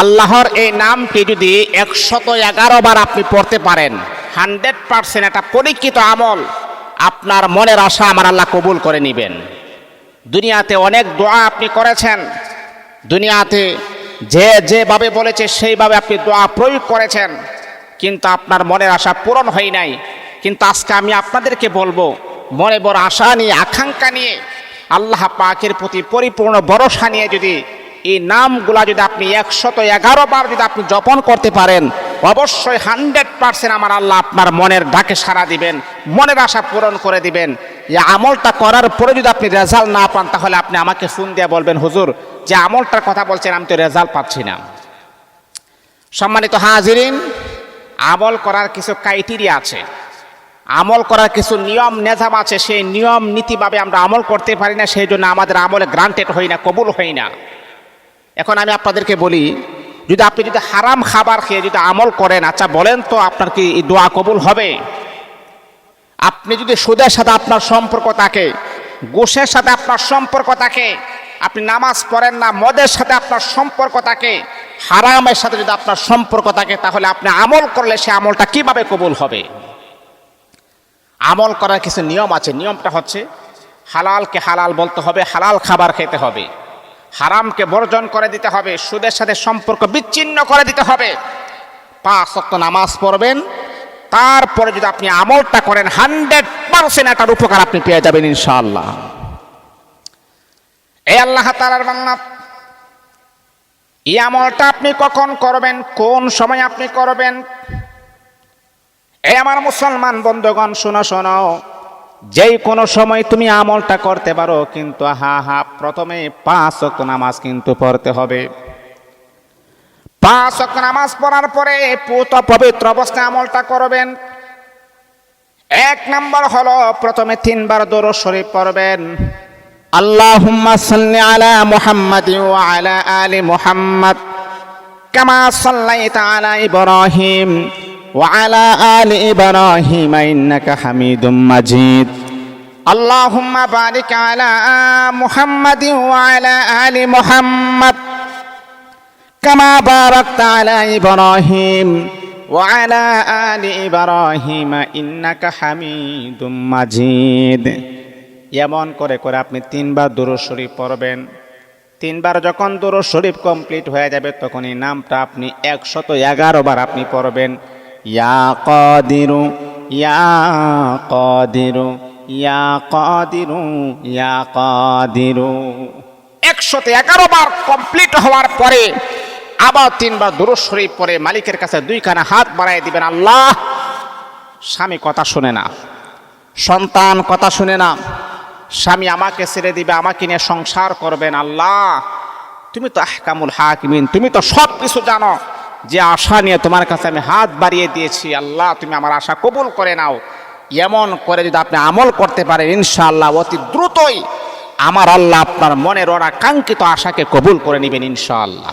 আল্লাহর এই নামটি যদি একশত এগারো বার আপনি পড়তে পারেন, হান্ড্রেড পার্সেন্ট একটা পরীক্ষিত আমল। আপনার মনের আশা আমার আল্লাহ কবুল করে নেবেন। দুনিয়াতে অনেক দোয়া আপনি করেছেন। দুনিয়াতে যে যেভাবে বলেছে, সেইভাবে আপনি দোয়া প্রয়োগ করেছেন। কিন্তু আপনার মনের আশা পূরণ হয় নাই। কিন্তু আজকে আমি আপনাদেরকে বলব, মনে বড় আশা নিয়ে, আকাঙ্ক্ষা নিয়ে, আল্লাহ পাকের প্রতি পরিপূর্ণ ভরসা নিয়ে যদি এই নামগুলা যদি আপনি একশত এগারো বার যদি আপনি জপন করতে পারেন, অবশ্যই হান্ড্রেড পার্সেন্ট আমার আল্লাহ আপনার মনের ডাকে সাড়া দিবেন, মনের আশা পূরণ করে দিবেন। এই আমলটা করার পরে যদি আপনি রেজাল্ট না পান, তাহলে আপনি আমাকে ফোন দিয়ে বলবেন, হুজুর, যে আমলটার কথা বলছেন, আমি তো রেজাল্ট পাচ্ছি না। সম্মানিত হাজিরিন, আমল করার কিছু ক্রাইটেরিয়া আছে। আমল করার কিছু নিয়ম, নেজাম আছে। সেই নিয়ম, নীতিভাবে আমরা আমল করতে পারি না, সেই জন্য আমাদের আমলে গ্রান্টেড হই না, কবুল হই না। এখন আমি আপনাদেরকে বলি, যদি আপনি যদি হারাম খাবার খেয়ে যদি আমল করেন আচ্ছা বলেন তো আপনার কি দোয়া কবুল হবে? আপনি যদি সুদের সাথে আপনার সম্পর্ক থাকে গোশের সাথে আপনার সম্পর্ক থাকে, আপনি নামাজ পড়েন না, মদের সাথে আপনার সম্পর্ক থাকে, হারামের সাথে যদি আপনার সম্পর্ক থাকে, তাহলে আপনি আমল করলে সে আমলটা কীভাবে কবুল হবে? আমল করার কিছু নিয়ম আছে। নিয়মটা হচ্ছে, হালালকে হালাল বলতে হবে, হালাল খাবার খেতে হবে। হারামকে বর্জন করে দিতে হবে, সুদের সাথে সম্পর্ক বিচ্ছিন্ন করে দিতে হবে। পাঁচ শক্ত নামাজ পড়বেন, তারপরে যদি আপনি আমলটা করেন, হান্ড্রেড পার্সেন্ট এটার উপকার আপনি পেয়ে যাবেন ইনশাআল্লাহ। এই আল্লাহ তালার বাংলা এই আমলটা আপনি কখন করবেন, কোন সময় আপনি করবেন? এই আমার মুসলমান বন্ধুগণ, শোনো শোনো। যেই কোনো সময় তুমি আমলটা করতে পারো, কিন্তু হা হা প্রথমে পাঁচ অক্ট নামাজ কিন্তু পড়তে হবে। পাঁচ অক্ট নামাজ পড়ার পরে পুত পবিত্র অবস্থায় আমলটা করবেন। এক নম্বর হলো প্রথমে তিনবার দৌড় শরীফ পড়বেন। আল্লাহুম্মা সাল্লি আলা মুহাম্মাদ ওয়া আলা আলি মুহাম্মাদ, কামা সাল্লাইতা আলা ইব্রাহিম। وعلى آل إبراهيم إنك حميد مجيد اللهم بارك على محمد وعلى آل محمد كما باركت على إبراهيم وعلى آل إبراهيم إنك حميد مجيد এমন করে করে আপনি তিনবার দুরুদ শরীফ পড়বেন তিনবার যখন দুরুদ শরীফ কমপ্লিট হয়ে যাবে তখন এই নামটা আপনি একশত এগারো বার আপনি পড়বেন ইয়া কদিরু ইয়া কদিরু ইয়া কদিরু ইয়া কদিরু। একশত এগারো বার কমপ্লিট হওয়ার পরে, আবার তিনবার দুরুদ শরীফ পরে মালিকের কাছে দুইখানা হাত বাড়াই দিবেন, আল্লাহ, স্বামী কথা শুনে না, সন্তান কথা শুনে না, স্বামী আমাকে ছেড়ে দিবে, আমাকে নিয়ে সংসার করবেন, আল্লাহ, তুমি তো আহকামুল হাকিমিন, তুমি তো সব কিছু জানো। যে আশা নিয়ে তোমার কাছে আমি হাত বাড়িয়ে দিয়েছি, আল্লাহ তুমি আমার আশা কবুল করে নাও। এমন করে যদি আপনি আমল করতে পারেন, ইনশাআল্লাহ অতি দ্রুতই আমার আল্লাহ আপনার মনের ওরা কাঙ্ক্ষিত আশাকে কবুল করে নেবেন, ইনশাআল্লাহ।